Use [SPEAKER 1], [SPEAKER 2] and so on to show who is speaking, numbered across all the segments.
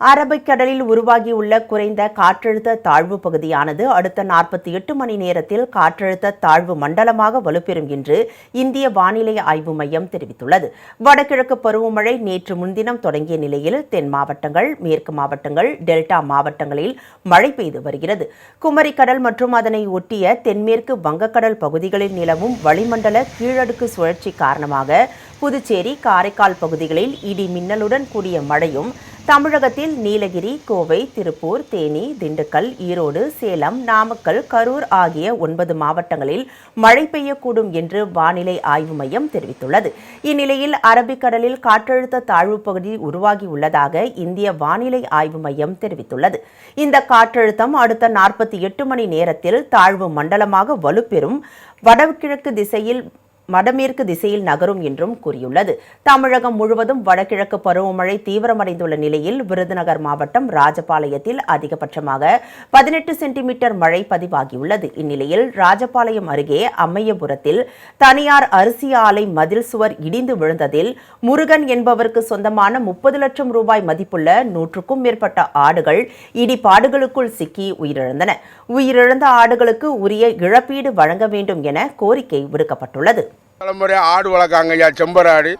[SPEAKER 1] அரபிக்கடலில் உருவாகியுள்ள குறைந்த காற்றழுத்த தாழ்வு பகுதியானது அடுத்த நாற்பத்தி எட்டு மணி நேரத்தில் காற்றழுத்த தாழ்வு மண்டலமாக வலுப்பெறும் என்று இந்திய வானிலை ஆய்வு மையம் தெரிவித்துள்ளது. வடகிழக்கு பருவமழை நேற்று முன்தினம் தொடங்கிய நிலையில் தென் மாவட்டங்கள் மேற்கு மாவட்டங்கள் டெல்டா மாவட்டங்களில் மழை பெய்து வருகிறது. குமரிக்கடல் மற்றும் அதனை ஒட்டிய தென்மேற்கு வங்கக்கடல் பகுதிகளில் நிலவும் வளிமண்டல கீழடுக்கு சுழற்சி காரணமாக புதுச்சேரி காரைக்கால் பகுதிகளில் இடி மின்னலுடன் கூடிய மழையும் தமிழகத்தில் நீலகிரி கோவை திருப்பூர் தேனி திண்டுக்கல் ஈரோடு சேலம் நாமக்கல் கரூர் ஆகிய ஒன்பது மாவட்டங்களில் மழை பெய்யக்கூடும் என்று வானிலை ஆய்வு மையம் தெரிவித்துள்ளது. இந்நிலையில் அரபிக்கடலில் காற்றழுத்த தாழ்வு பகுதி உருவாகியுள்ளதாக இந்திய வானிலை ஆய்வு மையம் தெரிவித்துள்ளது. இந்த காற்றழுத்தம் அடுத்த நாற்பத்தி எட்டு மணி நேரத்தில் தாழ்வு மண்டலமாக வலுப்பெறும் வடகிழக்கு திசையில் வடமேற்கு திசையில் நகரும் என்றும் கூறியுள்ளது. தமிழகம் முழுவதும் வடகிழக்கு பருவமழை தீவிரமடைந்துள்ள நிலையில் விருதுநகர் மாவட்டம் ராஜபாளையத்தில் அதிகபட்சமாக பதினெட்டு சென்டிமீட்டர் மழை பதிவாகியுள்ளது. இந்நிலையில் ராஜபாளையம் அருகே அம்மையபுரத்தில் தனியார் அரிசி ஆலை மதில் சுவர் இடிந்து விழுந்ததில் முருகன் என்பவருக்கு சொந்தமான முப்பது லட்சம் ரூபாய் மதிப்புள்ள நூற்றுக்கும் மேற்பட்ட ஆடுகள் இடிபாடுகளுக்குள் சிக்கி உயிரிழந்தன. உயிரிழந்த ஆடுகளுக்கு உரிய இழப்பீடு வழங்க வேண்டும் என கோரிக்கை விடுக்கப்பட்டுள்ளது.
[SPEAKER 2] தலைமுறையாக ஆடு வளர்க்காங்க ஐயா செம்பராடு ஆடு.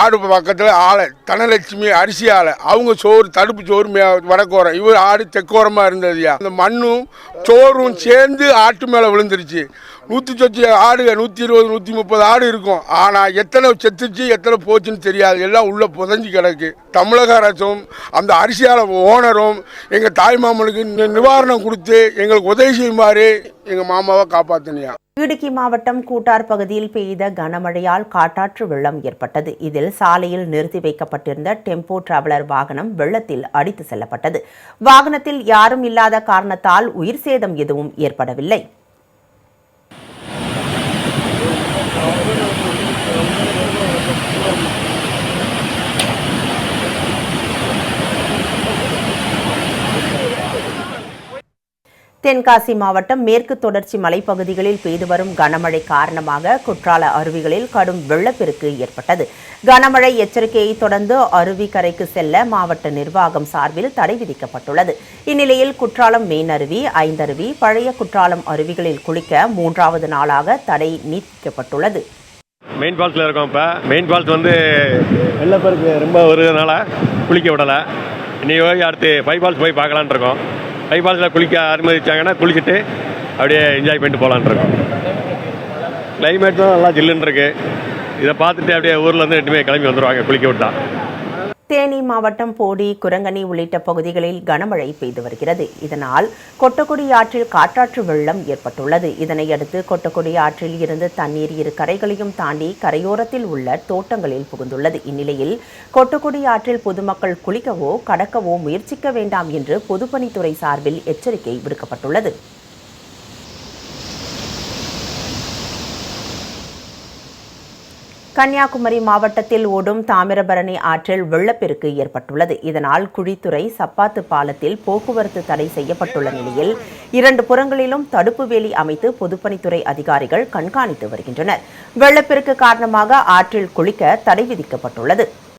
[SPEAKER 2] ஆடு பக்கத்தில் ஆளை தனலட்சுமி அரிசி ஆலை அவங்க சோறு தடுப்பு சோறு மே வடக்கோரம். இவர் ஆடு தெக்கோரமாக இருந்தது ஐயா. அந்த மண்ணும் சோறும் சேர்ந்து ஆட்டு மேலே விழுந்துருச்சு. நூற்றி சொச்சு ஆடுங்க நூற்றி இருபது நூற்றி முப்பது ஆடு இருக்கும். ஆனால் எத்தனை செத்துச்சு எத்தனை போச்சுன்னு தெரியாது. எல்லாம் உள்ளே புதஞ்சு கிடக்கு. தமிழக அரசும் அந்த அரிசியால் ஓனரும் எங்கள் தாய் மாமனுக்கு நிவாரணம் கொடுத்து எங்களுக்கு உதவி செய்யுமாறு எங்கள் மாமாவை காப்பாற்றினியா
[SPEAKER 1] இடுக்கி மாவட்டம் கூட்டார் பகுதியில் பெய்த கனமழையால் காட்டாற்று வெள்ளம் ஏற்பட்டது. இதில் சாலையில் நிறுத்தி வைக்கப்பட்டிருந்த டெம்போ டிராவலர் வாகனம் வெள்ளத்தில் அடித்து செல்லப்பட்டது. வாகனத்தில் யாரும் இல்லாத காரணத்தால் உயிர் சேதம் எதுவும் ஏற்படவில்லை. தென்காசி மாவட்டம் மேற்கு தொடர்ச்சி மலைப்பகுதிகளில் பெய்து வரும் கனமழை காரணமாக குற்றால அருவிகளில் கடும் வெள்ளப்பெருக்கு ஏற்பட்டது. கனமழை எச்சரிக்கையை தொடர்ந்து அருவி கரைக்கு செல்ல மாவட்ட நிர்வாகம் சார்பில் தடை விதிக்கப்பட்டுள்ளது. இந்நிலையில் குற்றாலம் மெயின் அருவி ஐந்தருவி பழைய குற்றாலம் அருவிகளில் குளிக்க மூன்றாவது நாளாக தடை நீட்டிக்கப்பட்டுள்ளது.
[SPEAKER 3] மெயின் ஃபால்ஸில் இருக்கோம் இப்போ. மெயின் ஃபால்ஸ் வந்து வெள்ளப்பெருக்கு ரொம்ப வருதுனால குளிக்க விடலை. இனி போய் அடுத்து ஃபைவ் ஃபால்ஸ் போய் பார்க்கலான் இருக்கோம். ஃபைவ் ஃபால்ஸில் குளிக்க அனுமதிச்சாங்கன்னா குளிச்சுட்டு அப்படியே என்ஜாய் பண்ணிட்டு போகலான்ட்ருக்கோம் கிளைமேட் தான் நல்லா ஜில்லுன்னு இருக்குது இதை பார்த்துட்டு அப்படியே ஊர்லேருந்து ரெண்டுமே கிளம்பி வந்துடுவாங்க குளிக்க விட்டா.
[SPEAKER 1] தேனி மாவட்டம் போடி குரங்கணி உள்ளிட்ட பகுதிகளில் கனமழை பெய்து வருகிறது. இதனால் கொட்டக்குடி ஆற்றில் காற்றாற்று வெள்ளம் ஏற்பட்டுள்ளது. இதனையடுத்து கொட்டக்குடி ஆற்றில் இருந்து தண்ணீர் இரு கரைகளையும் தாண்டி கரையோரத்தில் உள்ள தோட்டங்களில் புகுந்துள்ளது. இந்நிலையில் கொட்டக்குடி ஆற்றில் பொதுமக்கள் குளிக்கவோ கடக்கவோ முயற்சிக்க வேண்டாம் என்று பொதுப்பணித்துறை சார்பில் எச்சரிக்கை விடுக்கப்பட்டுள்ளது. கன்னியாகுமரி மாவட்டத்தில் ஓடும் தாமிரபரணி ஆற்றில் வெள்ளப்பெருக்கு ஏற்பட்டுள்ளது. இதனால் குழித்துறை சப்பாத்து பாலத்தில் போக்குவரத்து தடை செய்யப்பட்டுள்ள நிலையில் இரண்டு புறங்களிலும் தடுப்பு வேலி அமைத்து பொதுப்பணித்துறை அதிகாரிகள் கண்காணித்து வருகின்றனர். வெள்ளப்பெருக்கு காரணமாக ஆற்றில் குளிக்க தடை விதிக்கப்பட்டுள்ளது.